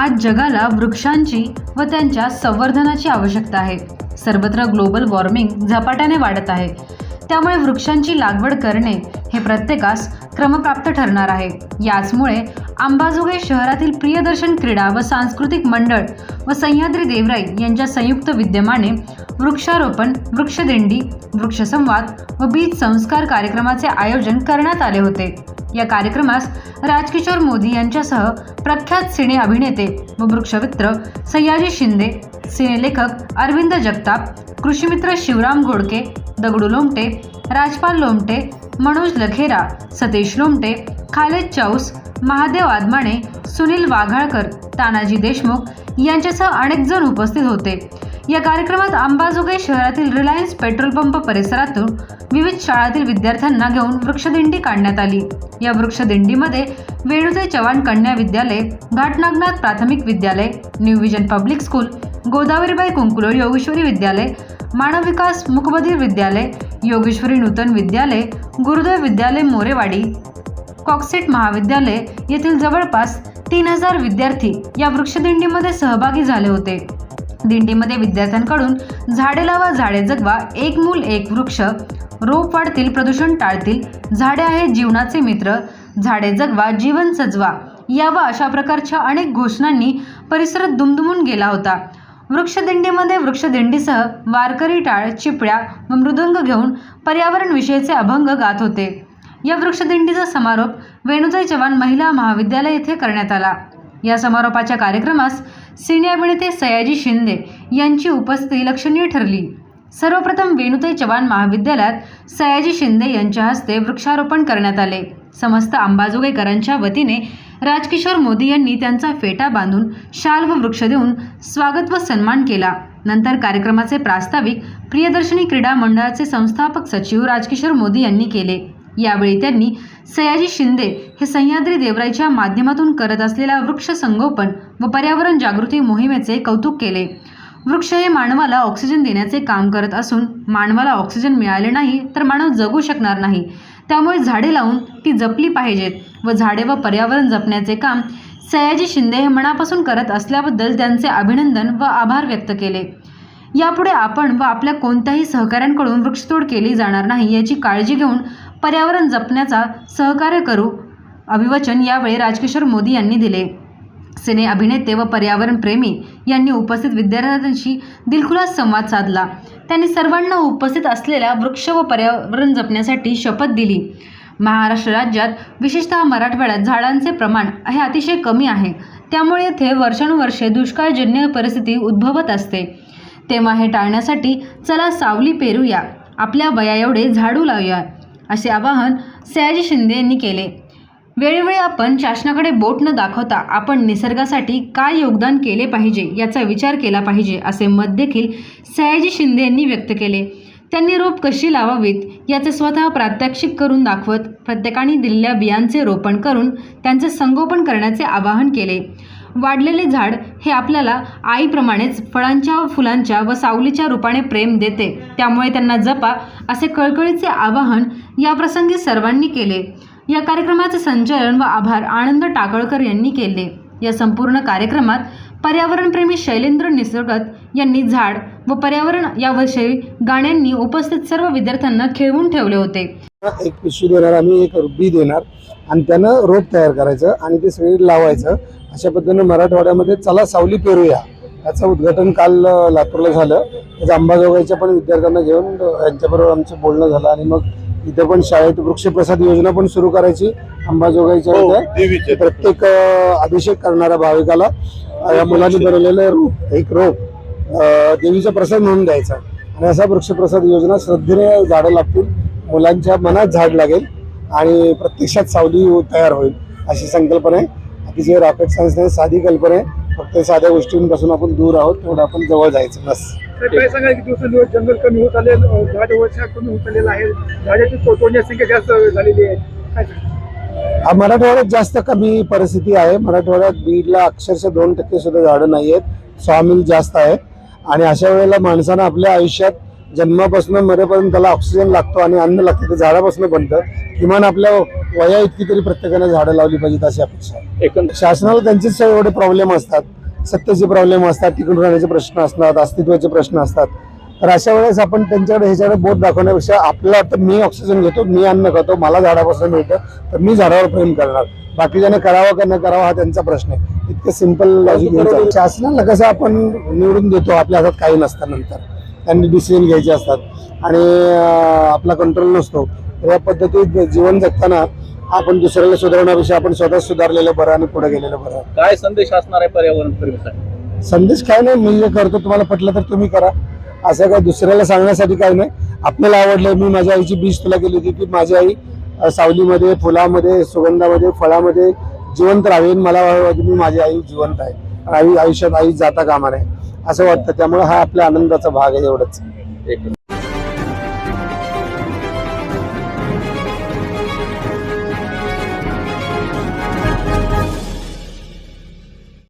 आज जगाला वृक्षांची व त्यांच्या संवर्धनाची आवश्यकता आहे. सर्वत्र ग्लोबल वॉर्मिंग झपाट्याने वाढत आहे. त्यामुळे वृक्षांची लागवड करणे हे प्रत्येकास क्रमप्राप्त ठरणार आहे. याचमुळे अंबाजोगाई शहरातील प्रियदर्शन क्रीडा व सांस्कृतिक मंडळ व सह्याद्री देवराई यांच्या संयुक्त विद्यमाने वृक्षारोपण वृक्षदिंडी वृक्षसंवाद व बीज संस्कार कार्यक्रमाचे आयोजन करण्यात आले होते. या कार्यक्रमास राजकिशोर मोदी यांच्यासह प्रख्यात सिने अभिनेते व वृक्षमित्र सयाजी शिंदे सिनेलेखक अरविंद जगताप कृषीमित्र शिवराम घोडके दगडू लोमटे राजपाल लोमटे मनोज लखेरा सतीश लोमटे खालेद चौस महादेव आदमाणे सुनील वाघाळकर तानाजी देशमुख यांच्यासह अनेक जण उपस्थित होते. या कार्यक्रमात अंबाजोगाई शहरातील रिलायन्स पेट्रोल पंप परिसरातून विविध शाळातील विद्यार्थ्यांना घेऊन वृक्षदिंडी काढण्यात आली. या वृक्षदिंडीमध्ये वेणुते चव्हाण कन्या विद्यालय घाटनागनाथ प्राथमिक विद्यालय new vision public school Godavaribai Kunkulo Yogeshwari विद्यालय मानव विकास मुखबधीर विद्यालय योगेश्वरी नूतन विद्यालय गुरुदेव विद्यालय मोरेवाडी कॉक्सेट महाविद्यालय येथील जवळपास तीन हजार विद्यार्थी या वृक्षदिंडीमध्ये सहभागी झाले होते. दिंडीमध्ये विद्यार्थ्यांकडून झाडे लावा झाडे जगवा एक मूल एक वृक्ष. रोप वाढतील प्रदूषण टाळतील. झाडे आहेत जीवनाचे मित्र. झाडे जगवा जीवन सजवा. यावा अशा प्रकारच्या अनेक घोषणांनी परिसरात दुमदुमून गेला होता. वृक्षदिंडीमध्ये वृक्षदिंडीसह वारकरी टाळ चिपळ्या व मृदंग घेऊन पर्यावरण विषयीचे अभंग गात होते. या वृक्षदिंडीचा समारोप वेणुताई चव्हाण महिला महाविद्यालय येथे करण्यात आला. या समारोपाच्या कार्यक्रमास सिने अभिनेते सयाजी शिंदे यांची उपस्थिती लक्षणीय ठरली. सर्वप्रथम वेणुताई चव्हाण महाविद्यालयात सयाजी शिंदे यांच्या हस्ते वृक्षारोपण करण्यात आले. समस्त अंबाजोगाईकरांच्या वतीने राजकिशोर मोदी यांनी त्यांचा फेटा बांधून शाल व वृक्ष देऊन स्वागत व सन्मान केला. नंतर कार्यक्रमाचे प्रास्ताविक प्रियदर्शनी क्रीडा मंडळाचे संस्थापक सचिव राजकिशोर मोदी यांनी केले. यावेळी त्यांनी सयाजी शिंदे हे सह्याद्री देवराईच्या माध्यमातून करत असलेल्या वृक्ष संगोपन व पर्यावरण जागृती मोहिमेचे कौतुक केले. वृक्ष हे मानवाला ऑक्सिजन देण्याचे काम करत असून मानवाला ऑक्सिजन मिळाले नाही तर मानव जगू शकणार नाही. त्यामुळे झाडे लावून ती जपली पाहिजेत व झाडे व पर्यावरण जपण्याचे काम सयाजी शिंदे हे मनापासून करत असल्याबद्दल त्यांचे अभिनंदन व आभार व्यक्त केले. यापुढे आपण व आपल्या कोणत्याही सहकाऱ्यांकडून वृक्षतोड केली जाणार नाही याची काळजी घेऊन पर्यावरण जपण्याचा सहकार्य करू अभिवचन यावेळी राजकिशोर मोदी यांनी दिले. सिने अभिनेते व पर्यावरण प्रेमी यांनी उपस्थित विद्यार्थ्यांशी दिलखुलास संवाद साधला. त्यांनी सर्वांना उपस्थित असलेल्या वृक्ष व पर्यावरण जपण्यासाठी शपथ दिली. महाराष्ट्र राज्यात विशेषतः मराठवाड्यात झाडांचे प्रमाण हे अतिशय कमी आहे. त्यामुळे येथे वर्षानुवर्षे दुष्काळजन्य परिस्थिती उद्भवत असते. तेव्हा हे टाळण्यासाठी चला सावली पेरूया. आपल्या वया एवढे झाडू लावूया. असे आवाहन सयाजी शिंदे यांनी केले. वेळोवेळी आपण शासनाकडे बोट न दाखवता आपण निसर्गासाठी काय योगदान केले पाहिजे याचा विचार केला पाहिजे असे मत देखील सयाजी शिंदे यांनी व्यक्त केले. त्यांनी रोप कशी लावावीत याचे स्वतः प्रात्यक्षिक करून दाखवत प्रत्येकाने दिलेल्या बियांचे रोपण करून त्यांचे संगोपन करण्याचे आवाहन केले. वाढलेले झाड हे आपल्याला आईप्रमाणेच फळांच्या व फुलांच्या व सावलीच्या रूपाने प्रेम देते. त्यामुळे त्यांना जपा असे कळकळीचे आवाहन याप्रसंगी सर्वांनी केले. या कार्यक्रमाचे संचालन व आभार आनंद टाकळकर यांनी केले. या संपूर्ण कार्यक्रमात पर्यावरणप्रेमी शैलेंद्र निसर्गत यांनी झाड व पर्यावरण याविषयी गाण्यांनी उपस्थित सर्व विद्यार्थ्यांना खेळवून ठेवले होते. एक पिशवी देणार आम्ही एक बी देणार आणि त्यानं रोप तयार करायचं आणि ते सगळे लावायचं. अशा पद्धतीनं मराठवाड्यामध्ये चला सावली पेरूया. याचं उद्घाटन काल लातूरला झालं. त्याचं अंबाजोगाईच्या पण विद्यार्थ्यांना घेऊन यांच्याबरोबर आमचं बोलणं झालं आणि मग इथं पण शाळेत वृक्षप्रसाद योजना पण सुरू करायची अंबाजोगाईच्या इथे. प्रत्येक अभिषेक करणाऱ्या भाविकाला या मुलांनी बनवलेलं रोप एक रोप. देवीचा प्रसाद म्हणून द्यायचा. आणि असा वृक्षप्रसाद योजना श्रद्धेने झाडं लागतील मुलांच्या मनात झाड लागेल आणि प्रत्यक्षात सावली तयार होईल अशी संकल्पना आहे. अतिशय रॉकेट सायन्स नाही साधी कल्पना आहे. फक्त साध्या गोष्टींपासून आपण दूर आहोत तेवढं आपण जवळ जायचं बस. तर काय सांगा की दिवसेंदिवस जंगल कमी होत आले अं, झाड वर्षा कमी होत आलेलं आहे झाडाची तो- तोडण्याची संख्या जास्त झालेली आहे. काय? हा मराठवाड्यात जास्त कमी परिस्थिती आहे. मराठवाड्यात बीडला अक्षरशः दोन टक्के सुद्धा झाडं नाही आहेत सॉमिल जास्त आहे. आणि अशा वेळेला माणसानं आपल्या आयुष्यात जन्मापासून मरेपर्यंत त्याला ऑक्सिजन लागतो आणि अन्न लागतं. ते झाडापासून बनतं. किमान आपल्या वया इतकी तरी प्रत्येकाने झाडं लावली पाहिजेत अशी अपेक्षा. एकंदर शासनाला त्यांचेच एवढे प्रॉब्लेम असतात. सत्तेचे प्रॉब्लेम असतात. टिकून राहण्याचे प्रश्न असतात. अस्तित्वाचे प्रश्न असतात. तर अशा वेळेस आपण त्यांच्याकडे ह्याच्याकडे बोट दाखवण्यापेक्षा आपला तर मी ऑक्सिजन घेतो मी अन्न खातो मला झाडापासून मिळतं तर मी झाडावर प्रेम करणार. बाकीच्याने करावं का न करावं हा त्यांचा प्रश्न आहे. इतकं सिंपल लॉजिक घेऊन शासनाला कसं आपण निवडून देतो आपल्या हातात काही नसतं नंतर. त्यांनी डिसिजन घ्यायचे असतात. आणि आपला कंट्रोल नसतो. तर या पद्धतीत जीवन जगताना आपण दुसऱ्याला सुधारण्यापेक्षा आपण स्वतः सुधारलेलं बरं आणि पुढे गेलेलं बरं. काय संदेश असणार आहे पर्यावरण प्रेमीसाठी? संदेश काय नाही मी जे करतो तुम्हाला पटलं तर तुम्ही करा. असं काय दुसऱ्याला सांगण्यासाठी काय नाही. आपल्याला आवडलं मी माझ्या आईची बीज तुला केली होती की माझी आई अ, सावलीमध्ये फुलामध्ये सुगंधामध्ये फळामध्ये जिवंत राहील मला वाटतं मी माझी आई जिवंत आहे. आई आयुष्यात आई जाता कामा नये. असं वाटतं. त्यामुळे हा आपल्या आनंदाचा भाग आहे एवढंच.